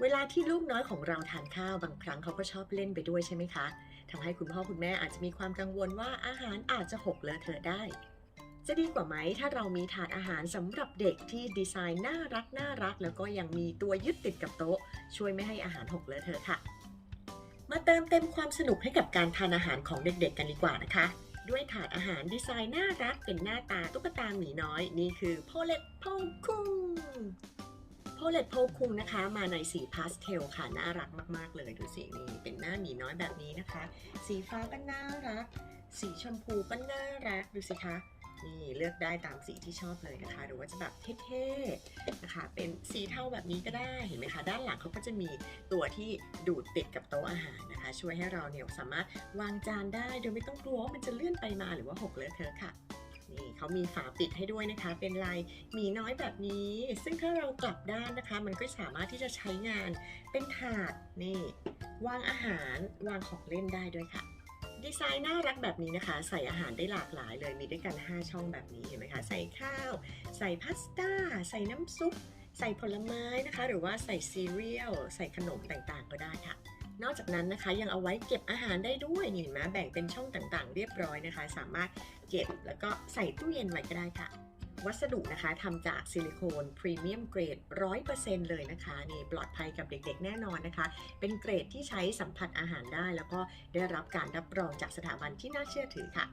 เวลาที่ลูกน้อยของเราทานข้าวบางครั้งเขาก็ชอบเล่นไปด้วยใช่ไหมคะทำให้คุณพ่อคุณแม่อาจจะมีความกังวลว่าอาหารอาจจะหกเลอะเทอะได้ จะดีกว่าไหมถ้าเรามีถาดอาหารสำหรับเด็กที่ดีไซน์น่ารักน่ารัก แล้วก็ยังมีตัวยึดติดกับโต๊ะ ช่วยไม่ให้อาหารหกเลอะเทอะค่ะ มาเติมเต็มความสนุกให้กับการทานอาหารของเด็กๆ กันดีกว่านะคะ ด้วยถาดอาหารดีไซน์น่ารักเป็นหน้าตาตุ๊กตาหมีน้อยนี่คือโพเลตโพคุง โพเลตโพคุงนะคะมาในสีพาสเทลค่ะ น่ารักมาก ๆ เลยดูสินี่เป็นหน้าหมีน้อยแบบนี้นะคะ สีฟ้าก็น่ารัก สีชมพูก็น่ารักดูสิคะนี่เลือกได้ตามสีที่ชอบเลยนะคะ หรือว่าจะแบบเท่ๆนะคะ เป็นสีเทาแบบนี้ก็ได้เห็นไหมคะ ด้านหลังเขาก็จะมีตัวที่ดูดติดกับโต๊ะอาหารนะคะ ช่วยให้เราเนี่ยสามารถวางจานได้โดยไม่ต้องกลัวว่ามันจะเลื่อนไปมาหรือว่าหกเลอะเทอะค่ะ นี่เขามีฝาปิดให้ด้วยนะคะ เป็นลายหมีน้อยแบบนี้ ซึ่งถ้าเรากลับด้านนะคะ มันก็สามารถที่จะใช้งานเป็นถาดนี่วางอาหารวางของเล่นได้ด้วยค่ะ ดีไซน์น่ารักแบบนี้นะคะ ใส่อาหารได้หลากหลายเลยมีด้วยกัน 5 ช่องแบบนี้เห็นไหมคะใส่ข้าว ใส่พาสต้า ใส่น้ำซุป ใส่ผลไม้นะคะ หรือว่าใส่ซีเรียลใส่ขนมต่างๆ ก็ได้ค่ะนอกจากนั้นนะคะยังเอาไว้เก็บอาหารได้ด้วยนี่เห็นไหมแบ่งเป็นช่องต่างๆ เรียบร้อยนะคะ สามารถ เก็บ แล้วก็ใส่ตู้เย็นไว้ก็ได้ค่ะ วัสดุนะคะทำจากซิลิโคนพรีเมียมเกรด 100%เลยนะคะ นี่ปลอดภัยกับเด็กๆ แน่นอนนะคะ เป็นเกรดที่ใช้สัมผัสอาหารได้ แล้วก็ได้รับการรับรองจากสถาบันที่น่าเชื่อถือค่ะ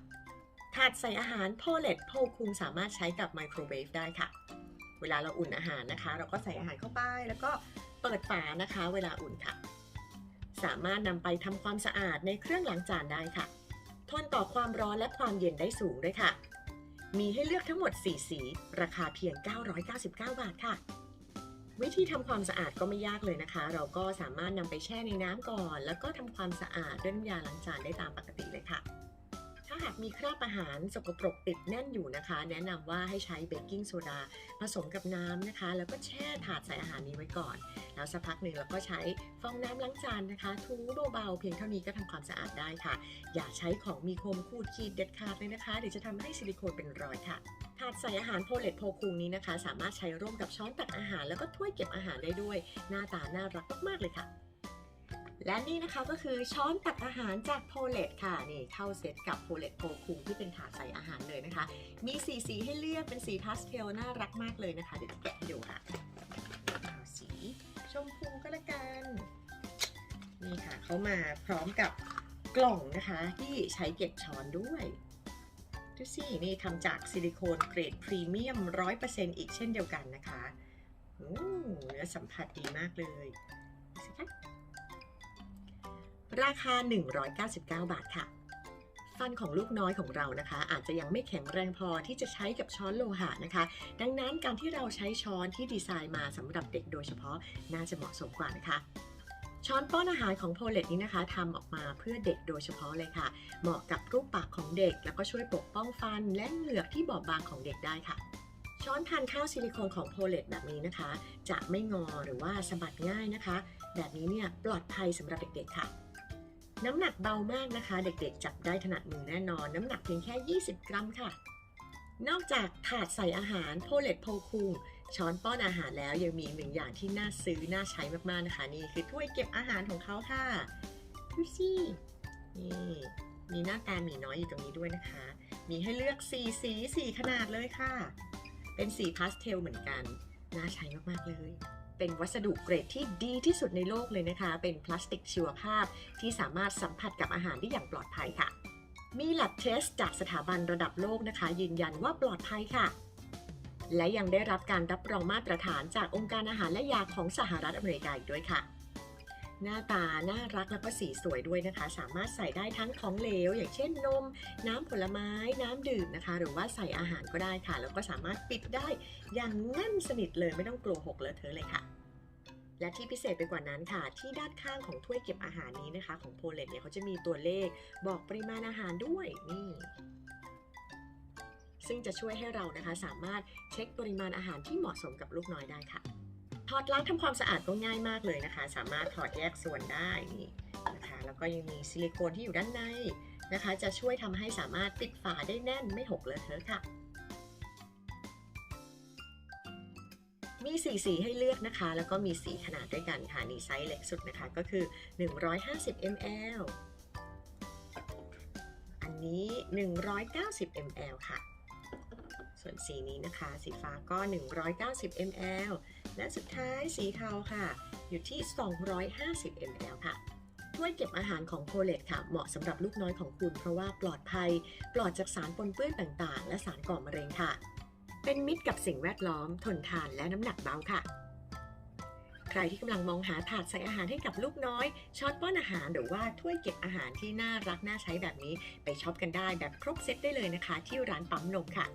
ถาดใส่อาหารโพเลตโพคุงสามารถใช้กับไมโครเวฟได้ค่ะ เวลาเราอุ่นอาหารนะคะ เราก็ใส่อาหารเข้าไป แล้วก็เปิดฝานะคะ เวลาอุ่นค่ะ สามารถนำไปทำความสะอาดในเครื่องล้างจานได้ค่ะ ทนต่อความร้อนและความเย็นได้สูงด้วยค่ะ มีให้เลือกทั้งหมด 4 สี ราคาเพียง 999 บาทค่ะ วิธีทำความสะอาดก็ไม่ยากเลยนะคะ เราก็สามารถนำไปแช่ในน้ำก่อน แล้วก็ทำความสะอาดด้วยน้ำยาล้างจานได้ตามปกติเลยค่ะ ถ้าหากมีคราบอาหารสกปรกติดแน่นอยู่นะคะ แนะนำว่าให้ใช้เบกกิ้งโซดาผสมกับน้ำนะคะ แล้วก็แช่ถาดใส่อาหารนี้ไว้ก่อน แล้วสักพักหนึ่งเราก็ใช้ฟองน้ำล้างจานนะคะทูเบาๆเพียงเท่านี้ก็ทำความสะอาดได้ค่ะ อย่าใช้ของมีคมขูดขีดเด็ดขาดเลยนะคะ เดี๋ยวจะทำให้ซิลิโคนเป็นรอยค่ะถาดใส่อาหารโพเลตโพคุงนี้นะคะ สามารถใช้ร่วมกับช้อนตักอาหารแล้วก็ถ้วยเก็บอาหารได้ด้วย หน้าตาน่ารักมากๆเลยค่ะและนี่นะคะก็คือช้อนตักอาหารจากโพเลตค่ะนี่เข้าเซตกับโพเลตโพคุงที่เป็นถาดใส่อาหารเลยนะคะ มีสีสีให้เลือกเป็นสีพาสเทลน่ารักมากเลยนะคะ เดี๋ยวจะแกะให้ดูค่ะ ชมพูก็แล้วกัน นี่ค่ะเขามาพร้อมกับกล่องนะคะที่ใช้เก็บช้อนด้วยดูสินี่ทำจากซิลิโคนเกรดพรีเมียม 100%อีกเช่นเดียวกันนะคะอืมเนื้อสัมผัสดีมากเลยสิคะราคา 199 บาทค่ะ ฟันของลูกน้อยของเรานะคะ อาจจะยังไม่แข็งแรงพอที่จะใช้กับช้อนโลหะนะคะ ดังนั้นการที่เราใช้ช้อนที่ดีไซน์มาสำหรับเด็กโดยเฉพาะน่าจะเหมาะสมกว่านะคะช้อนป้อนอาหารของโพเลตนี้นะคะทำออกมาเพื่อเด็กโดยเฉพาะเลยค่ะ เหมาะกับรูปปากของเด็ก แล้วก็ช่วยปกป้องฟันและเหงือกที่บอบบางของเด็กได้ค่ะ ช้อนทานข้าวซิลิโคนของโพเลตแบบนี้นะคะ จะไม่งอหรือว่าสะบัดง่ายนะคะ แบบนี้เนี่ยปลอดภัยสำหรับเด็กๆค่ะ น้ำหนักเบามากนะคะ เด็กๆ จับได้ถนัดมือแน่นอน น้ำหนักเพียงแค่ 20 กรัมค่ะ นอกจากถาดใส่อาหารโพเลตโพคุงช้อนป้อนอาหารแล้วยังมีหนึ่งอย่างที่น่าซื้อน่าใช้มากๆนะคะนี่คือถ้วยเก็บอาหารของเขาค่ะดูสินี่มีหน้าตาหมีน้อยอยู่ตรงนี้ด้วยนะคะ มีให้เลือกสีสีสีขนาดเลยค่ะ เป็นสีพาสเทลเหมือนกัน น่าใช้มากๆเลย เป็นวัสดุเกรดที่ดีที่สุดในโลกเลยนะคะ เป็นพลาสติกชีวภาพ ที่สามารถสัมผัสกับอาหารได้อย่างปลอดภัยค่ะ มีหลักเทสจากสถาบันระดับโลกนะคะ ยืนยันว่าปลอดภัยค่ะ และยังได้รับการรับรองมาตรฐานจากองค์การอาหารและยาของสหรัฐอเมริกาอีกด้วยค่ะ หน้าตาน่ารักแล้วก็สีสวยด้วยนะคะ สามารถใส่ได้ทั้งของเหลว อย่างเช่นนม น้ำผลไม้ น้ำดื่มนะคะ หรือว่าใส่อาหารก็ได้ค่ะ แล้วก็สามารถปิดได้อย่างแน่นสนิทเลยไม่ต้องกลัวหกเลอะเทอะเลยค่ะและที่พิเศษไปกว่านั้นค่ะ ที่ด้านข้างของถ้วยเก็บอาหารนี้นะคะ ของโพเลตเนี่ยเขาจะมีตัวเลขบอกปริมาณอาหารด้วยนี่ซึ่งจะช่วยให้เรานะคะสามารถเช็คปริมาณอาหารที่เหมาะสมกับลูกน้อยได้ค่ะ อดล้างทำความสะอาดก็ง่ายมากเลยนะคะ สามารถถอดแยกส่วนได้นี่นะคะ แล้วก็ยังมีซิลิโคนที่อยู่ด้านในนะคะ จะช่วยทำให้สามารถปิดฝาได้แน่นไม่หกเลอะเทอะค่ะ มีสีสีให้เลือกนะคะ แล้วก็มีสีขนาดด้วยกันค่ะนี่ไซส์เล็กสุดนะคะก็คือ 150 ml อันนี้ 190 ml ค่ะ ส่วนสีนี้นะคะ สีฟ้าก็ 190 ml และสุดท้ายสีเทาค่ะ อยู่ที่ 250 ml ค่ะถ้วยเก็บอาหารของโคเลตค่ะ เหมาะสำหรับลูกน้อยของคุณ เพราะว่าปลอดภัย ปลอดจากสารปนเปื้อนต่างๆ และสารก่อมะเร็งค่ะ เป็นมิตรกับสิ่งแวดล้อม ทนทานและน้ำหนักเบาค่ะ ใครที่กำลังมองหาถาดใส่อาหารให้กับลูกน้อย ช้อนป้อนอาหารหรือว่าถ้วยเก็บอาหารที่น่ารักน่าใช้แบบนี้ ไปช็อปกันได้แบบครบเซตได้เลยนะคะ ที่ร้านปั๊มนมค่ะ